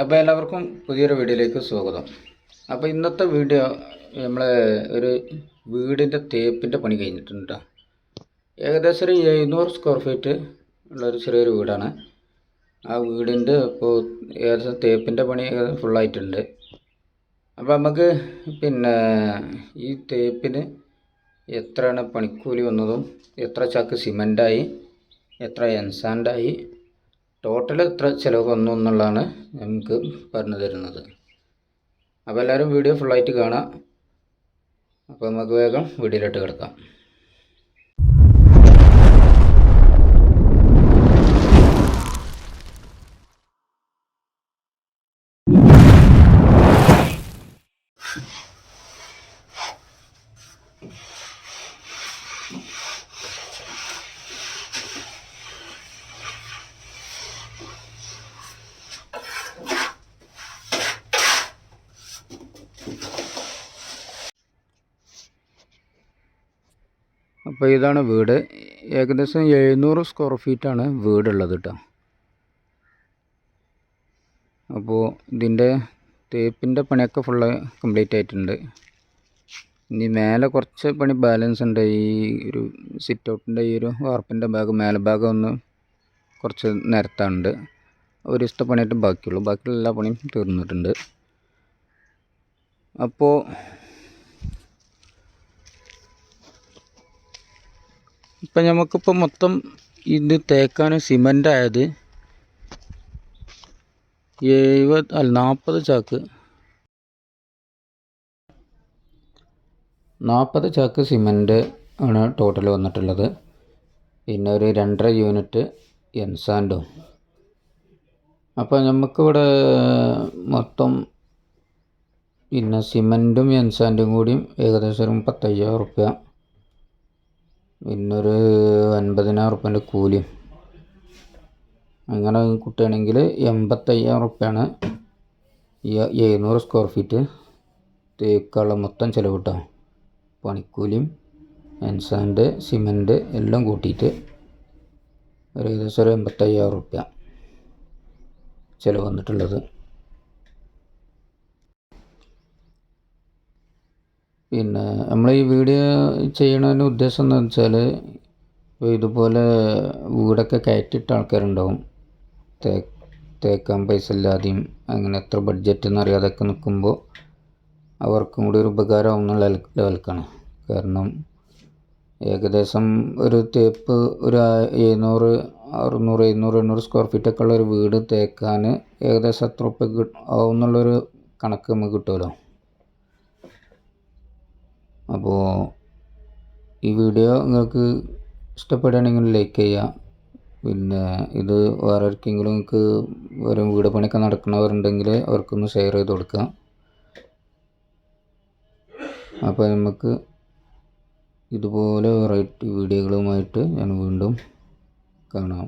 അപ്പോൾ എല്ലാവർക്കും പുതിയൊരു വീഡിയോയിലേക്ക് സ്വാഗതം. അപ്പോൾ ഇന്നത്തെ വീഡിയോ നമ്മൾ ഒരു വീടിന്റെ തേപ്പിന്റെ പണി കഴിഞ്ഞിട്ടുണ്ട് ട്ടോ. ഏകദേശം ഒരു എഴുന്നൂറ് സ്ക്വയർ ഫീറ്റ് ഉള്ളൊരു ചെറിയൊരു വീടാണ്. ആ വീടിന്റെ ഇപ്പോൾ ഏകദേശം തേപ്പിന്റെ പണി ഫുള്ളായിട്ടുണ്ട് അപ്പോൾ നമുക്ക് പിന്നെ ഈ തേപ്പിന് എത്രയാണ് പണിക്കൂലി വന്നതും എത്ര ചാക്ക് സിമന്റായി എത്ര എൻസാൻഡായി ടോട്ടൽ എത്ര ചിലവ് വന്നു എന്നുള്ളതാണ് നമുക്ക് പറഞ്ഞു തരുന്നത്. അപ്പോൾ എല്ലാവരും വീഡിയോ ഫുള്ളായിട്ട് കാണാം അപ്പോൾ നമുക്ക് വേഗം വീഡിയോയിലോട്ട് കിടക്കാം. അപ്പോൾ ഇതാണ് വീട്. ഏകദേശം എഴുന്നൂറ് സ്ക്വയർ ഫീറ്റാണ് വീടുള്ളത് കേട്ടോ അപ്പോൾ ഇതിന്റെ തേപ്പിന്റെ പണിയൊക്കെ ഫുള്ള് കംപ്ലീറ്റ് ആയിട്ടുണ്ട്. ഇനി മേലെ കുറച്ച് പണി ബാലൻസ് ഉണ്ട്. ഈ ഒരു സിറ്റ് ഔട്ടിന്റെ ഈ ഒരു വാർപ്പിന്റെ ഭാഗം മേലെ ഭാഗം ഒന്ന് കുറച്ച് നിരത്താനുണ്ട്. ഒരു ദിവസത്തെ പണിയായിട്ട് ബാക്കിയുള്ളൂ. ബാക്കിയുള്ള എല്ലാ പണിയും തീർന്നിട്ടുണ്ട്. അപ്പോൾ ഇപ്പം നമുക്കിപ്പോൾ മൊത്തം ഇത് തേക്കാൻ സിമന്റ് ആയത് എഴുപത് അല്ല നാൽപ്പത് ചാക്ക്. നാൽപ്പത് ചാക്ക് സിമന്റ് ആണ് ടോട്ടൽ വന്നിട്ടുള്ളത്. പിന്നെ ഒരു രണ്ടര യൂണിറ്റ് എൻസാൻഡും അപ്പോൾ നമുക്കിവിടെ മൊത്തം പിന്നെ സിമന്റും എൻസാൻഡും കൂടിയും ഏകദേശം ഒരു മുപ്പത്തയ്യായിരം റുപ്യ പിന്നൊരു അൻപതിനായിരം ഉറുപ്പ്യന്റെ കൂലിയും അങ്ങനെ കുട്ടിയാണെങ്കിൽ എൺപത്തയ്യായിരം ഉറുപ്പ്യാണ് ഈ എഴുന്നൂറ് സ്ക്വയർ ഫീറ്റ് തേക്കുള്ള മൊത്തം ചിലവ് കേട്ടോ പണിക്കൂലിയും എൻസാൻഡ് സിമന്റ് എല്ലാം കൂട്ടിയിട്ട് ഒരു ഏകദേശം ഒരു എൺപത്തയ്യായിരം ഉറുപ്പ്യ ചിലവ് വന്നിട്ടുള്ളത്. പിന്നെ നമ്മൾ ഈ വീഡിയോ ചെയ്യണതിന്റെ ഉദ്ദേശം എന്ന് വെച്ചാൽ ഇപ്പോൾ ഇതുപോലെ വീടൊക്കെ കയറ്റിയിട്ട ആൾക്കാരുണ്ടാവും. തേ തേക്കാൻ പൈസ ഇല്ലാതെയും അങ്ങനെ എത്ര ബഡ്ജറ്റ് എന്നറിയാതൊക്കെ നിൽക്കുമ്പോൾ അവർക്കും കൂടി ഒരു ഉപകാരമാവും എന്നുള്ള ലെവൽക്കാണ്. കാരണം ഏകദേശം ഒരു തേപ്പ് ഒരു എഴുന്നൂറ് അറുന്നൂറ് എഴുന്നൂറ് എണ്ണൂറ് സ്ക്വയർ ഫീറ്റൊക്കെ ഉള്ള ഒരു വീട് തേക്കാൻ ഏകദേശം എത്ര ഉപ്പ് ആവും എന്നുള്ളൊരു കണക്ക് നമുക്ക് കിട്ടുമല്ലോ അപ്പോൾ ഈ വീഡിയോ നിങ്ങൾക്ക് ഇഷ്ടപ്പെടുകയാണെങ്കിൽ ലൈക്ക് ചെയ്യുക. പിന്നെ ഇത് വേറെ ആർക്കെങ്കിലും നിങ്ങൾക്ക് ഒരു വീട് പണിയൊക്കെ നടക്കുന്നവരുണ്ടെങ്കിൽ അവർക്കൊന്ന് ഷെയർ ചെയ്ത് കൊടുക്കുക. അപ്പോൾ നമുക്ക് ഇതുപോലെ വെറൈറ്റി വീഡിയോകളുമായിട്ട് ഞാൻ വീണ്ടും കാണാം.